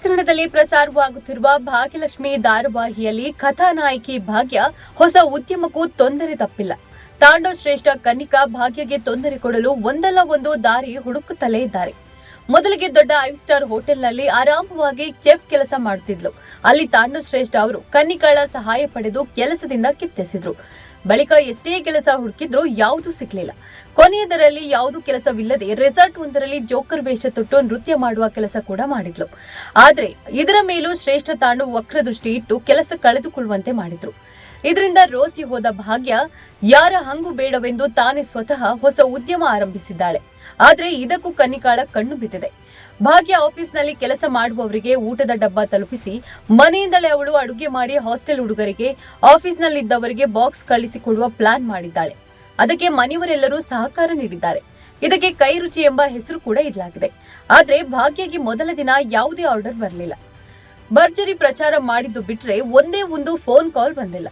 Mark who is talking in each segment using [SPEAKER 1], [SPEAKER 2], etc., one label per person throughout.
[SPEAKER 1] ಕನ್ನಡದಲ್ಲಿ ಪ್ರಸಾರವಾಗುತ್ತಿರುವ ಭಾಗ್ಯಲಕ್ಷ್ಮಿ ಧಾರಾವಾಹಿಯಲ್ಲಿ ಕಥಾನಾಯಕಿ ಭಾಗ್ಯ ಹೊಸ ಉದ್ಯಮಕ್ಕೂ ತೊಂದರೆ ತಪ್ಪಿಲ್ಲ. ತಾಂಡವ ಶ್ರೇಷ್ಠ ಕನ್ನಿಕಾ ಭಾಗ್ಯಗೆ ತೊಂದರೆ ಕೊಡಲು ಒಂದಲ್ಲ ಒಂದು ದಾರಿ ಹುಡುಕುತ್ತಲೇ ಇದ್ದಾರೆ. ಮೊದಲಿಗೆ ದೊಡ್ಡ ಐವ್ ಸ್ಟಾರ್ ಹೋಟೆಲ್ನಲ್ಲಿ ಆರಾಮವಾಗಿ ಚೆಫ್ ಕೆಲಸ ಮಾಡುತ್ತಿದ್ಲು ಅಲ್ಲಿ ತಾಂಡು ಶ್ರೇಷ್ಠ ಅವರು ಕನ್ನಿಕಾಳ ಸಹಾಯ ಪಡೆದು ಕೆಲಸದಿಂದ ಕಿತ್ತೆಸೆದ್ರು. ಬಳಿಕ ಎಷ್ಟೇ ಕೆಲಸ ಹುಡುಕಿದ್ರು ಯಾವುದು ಸಿಗ್ಲಿಲ್ಲ. ಕೊನೆಯದರಲ್ಲಿ ಯಾವುದೂ ಕೆಲಸವಿಲ್ಲದೆ ರೆಸಾರ್ಟ್ ಒಂದರಲ್ಲಿ ಜೋಕರ್ ವೇಷ ತೊಟ್ಟು ನೃತ್ಯ ಮಾಡುವ ಕೆಲಸ ಕೂಡ ಮಾಡಿದ್ಲು. ಆದ್ರೆ ಇದರ ಮೇಲೂ ಶ್ರೇಷ್ಠ ತಾಂಡು ವಕ್ರದೃಷ್ಟಿ ಇಟ್ಟು ಕೆಲಸ ಕಳೆದುಕೊಳ್ಳುವಂತೆ ಮಾಡಿದ್ರು. ಇದರಿಂದ ರೋಸಿ ಹೋದ ಭಾಗ್ಯ, ಯಾರ ಹಂಗು ಬೇಡವೆಂದು ತಾನೇ ಸ್ವತಃ ಹೊಸ ಉದ್ಯಮ ಆರಂಭಿಸಿದ್ದಾಳೆ. ಆದರೆ ಇದಕ್ಕೂ ಕನಿಕಾಳ ಕಣ್ಣು ಬಿದ್ದಿದೆ. ಭಾಗ್ಯ ಆಫೀಸ್ನಲ್ಲಿ ಕೆಲಸ ಮಾಡುವವರಿಗೆ ಊಟದ ಡಬ್ಬ ತಲುಪಿಸಿ, ಮನೆಯಿಂದಲೇ ಅವಳು ಅಡುಗೆ ಮಾಡಿ ಹಾಸ್ಟೆಲ್ ಹುಡುಗರಿಗೆ, ಆಫೀಸ್ನಲ್ಲಿದ್ದವರಿಗೆ ಬಾಕ್ಸ್ ಕಳಿಸಿಕೊಡುವ ಪ್ಲಾನ್ ಮಾಡಿದ್ದಾಳೆ. ಅದಕ್ಕೆ ಮನೆಯವರೆಲ್ಲರೂ ಸಹಕಾರ ನೀಡಿದ್ದಾರೆ. ಇದಕ್ಕೆ ಕೈ ರುಚಿ ಎಂಬ ಹೆಸರು ಕೂಡ ಇಡಲಾಗಿದೆ ಆದ್ರೆ ಭಾಗ್ಯಗೆ ಮೊದಲ ದಿನ ಯಾವುದೇ ಆರ್ಡರ್ ಬರಲಿಲ್ಲ. ಭರ್ಜರಿ ಪ್ರಚಾರ ಮಾಡಿದ್ದು ಬಿಟ್ರೆ ಒಂದೇ ಒಂದು ಫೋನ್ ಕಾಲ್ ಬಂದಿಲ್ಲ.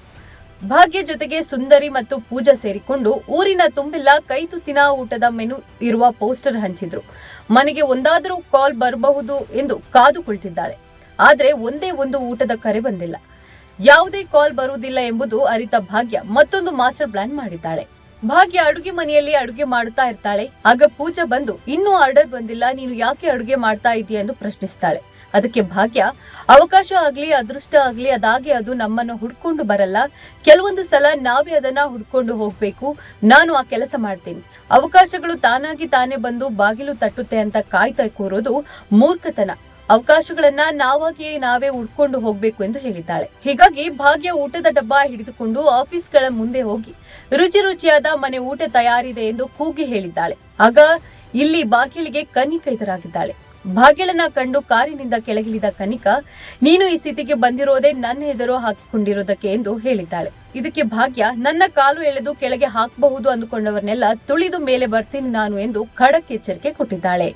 [SPEAKER 1] ಭಾಗ್ಯ ಜೊತೆಗೆ ಸುಂದರಿ ಮತ್ತು ಪೂಜಾ ಸೇರಿಕೊಂಡು ಊರಿನ ತುಂಬೆಲ್ಲ ಕೈ ತುತ್ತಿನ ಊಟದ ಮೆನು ಇರುವ ಪೋಸ್ಟರ್ ಹಂಚಿದ್ರು. ಮನೆಗೆ ಒಂದಾದರೂ ಕಾಲ್ ಬರಬಹುದು ಎಂದು ಕಾದು ಕುಳಿತಿದ್ದಾಳೆ ಆದ್ರೆ ಒಂದೇ ಒಂದು ಊಟದ ಕರೆ ಬಂದಿಲ್ಲ. ಯಾವುದೇ ಕಾಲ್ ಬರುವುದಿಲ್ಲ ಎಂಬುದು ಅರಿತ ಭಾಗ್ಯ ಮತ್ತೊಂದು ಮಾಸ್ಟರ್ ಪ್ಲಾನ್ ಮಾಡಿದ್ದಾಳೆ. ಭಾಗ್ಯ ಅಡುಗೆ ಮನೆಯಲ್ಲಿ ಅಡುಗೆ ಮಾಡುತ್ತಾ ಇರ್ತಾಳೆ. ಆಗ ಪೂಜಾ ಬಂದು, ಇನ್ನೂ ಆರ್ಡರ್ ಬಂದಿಲ್ಲ, ನೀನು ಯಾಕೆ ಅಡುಗೆ ಮಾಡ್ತಾ ಇದೀಯ? ಎಂದು ಪ್ರಶ್ನಿಸ್ತಾಳೆ. ಅದಕ್ಕೆ ಭಾಗ್ಯ, ಅವಕಾಶ ಆಗ್ಲಿ, ಅದೃಷ್ಟ ಆಗ್ಲಿ, ಅದಾಗೆ ಅದು ನಮ್ಮನ್ನು ಹುಡ್ಕೊಂಡು ಬರಲ್ಲ. ಕೆಲವೊಂದು ಸಲ ನಾವೇ ಅದನ್ನ ಹುಡ್ಕೊಂಡು ಹೋಗ್ಬೇಕು. ನಾನು ಆ ಕೆಲಸ ಮಾಡ್ತೀನಿ. ಅವಕಾಶಗಳು ತಾನಾಗಿ ತಾನೇ ಬಂದು ಬಾಗಿಲು ತಟ್ಟುತ್ತೆ ಅಂತ ಕಾಯ್ತಾ ಕೂರೋದು ಮೂರ್ಖತನ. ಅವಕಾಶಗಳನ್ನ ನಾವಾಗಿಯೇ ನಾವೇ ಉಡ್ಕೊಂಡು ಹೋಗ್ಬೇಕು ಎಂದು ಹೇಳಿದ್ದಾಳೆ. ಹೀಗಾಗಿ ಭಾಗ್ಯ ಊಟದ ಡಬ್ಬ ಹಿಡಿದುಕೊಂಡು ಆಫೀಸ್ಗಳ ಮುಂದೆ ಹೋಗಿ ರುಚಿ ರುಚಿಯಾದ ಮನೆ ಊಟ ತಯಾರಿದೆ ಎಂದು ಕೂಗಿ ಹೇಳಿದ್ದಾಳೆ. ಆಗ ಇಲ್ಲಿ ಬಾಗಿಲಿಗೆ ಕನಿಕ ಎದುರಾಗಿದ್ದಾಳೆ. ಭಾಗ್ಯಳನ್ನ ಕಂಡು ಕಾರಿನಿಂದ ಕೆಳಗಿಳಿದ ಕನಿಕಾ, ನೀನು ಈ ಸ್ಥಿತಿಗೆ ಬಂದಿರೋದೇ ನನ್ನ ಎದುರು ಹಾಕಿಕೊಂಡಿರೋದಕ್ಕೆ ಎಂದು ಹೇಳಿದ್ದಾಳೆ. ಇದಕ್ಕೆ ಭಾಗ್ಯ, ನನ್ನ ಕಾಲು ಎಳೆದು ಕೆಳಗೆ ಹಾಕಬಹುದು ಅಂದುಕೊಂಡವರನ್ನೆಲ್ಲ ತುಳಿದು ಮೇಲೆ ಬರ್ತೀನಿ ನಾನು ಎಂದು ಖಡಕ್ ಎಚ್ಚರಿಕೆ ಕೊಟ್ಟಿದ್ದಾಳೆ.